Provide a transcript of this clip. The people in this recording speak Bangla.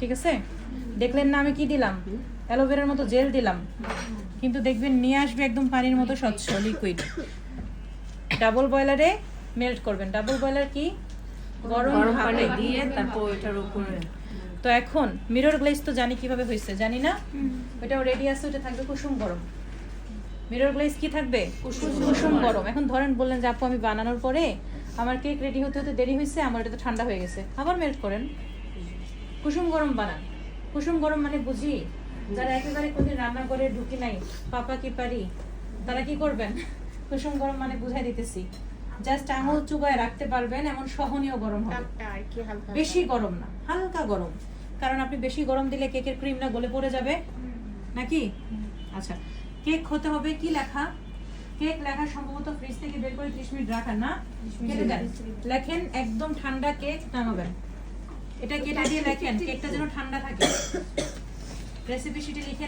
ঠিক আছে? দেখলেন না আমি কি দিলাম? অ্যালোভেরার মতো জেল দিলাম। কিন্তু দেখবেন নিয়ে আসবে একদম পানির মতো স্বচ্ছ লিকুইড ডাবল বয়লারে মেল্ট করবেন। ডাবল বয়লার কি? গরম পানি দিয়ে তারপর ওইটার উপরে। তো এখন মিরর গ্লেজ তো জানি কীভাবে হয়েছে জানি না? ওটাও রেডি আছে ওটা থাকবে কুসুম গরম। মিরর গ্লেজ কি থাকবে? কুসুম গরম। এখন ধরেন বললেন যে আপু আমি বানানোর পরে আমার কেক রেডি হতে হতে দেরি হয়েছে আমার এটা তো ঠান্ডা হয়ে গেছে। আবার মেল্ট করেন। কুসুম গরম বানান কুসুম গরম মানে বুঝি? যারা একেবারে কোনদিন রান্না করে ঢুকি নাই পাপা কি পারি? তারা কি করবেন? কুসুম গরম মানে বুঝাই দিতেছি। জাস্ট আঙুল চুবায় রাখতে পারবেন এমন সহনীয় গরম হবে। হালকা বেশি গরম না হালকা গরম। কারণ আপনি বেশি গরম দিলে কেকের ক্রিমটা গলে পড়ে যাবে। নাকি? আচ্ছা কেক হতে হবে কি লেখা? কেক লেখা সম্ভবত ফ্রিজ থেকে বের করে 30 মিনিট রাখার না? লেখেন একদম ঠান্ডা কেক নামাবেন এটা কেটে দিয়ে রাখেন কেকটা যেন ঠান্ডা থাকে। রেসিপি শিটে লিখে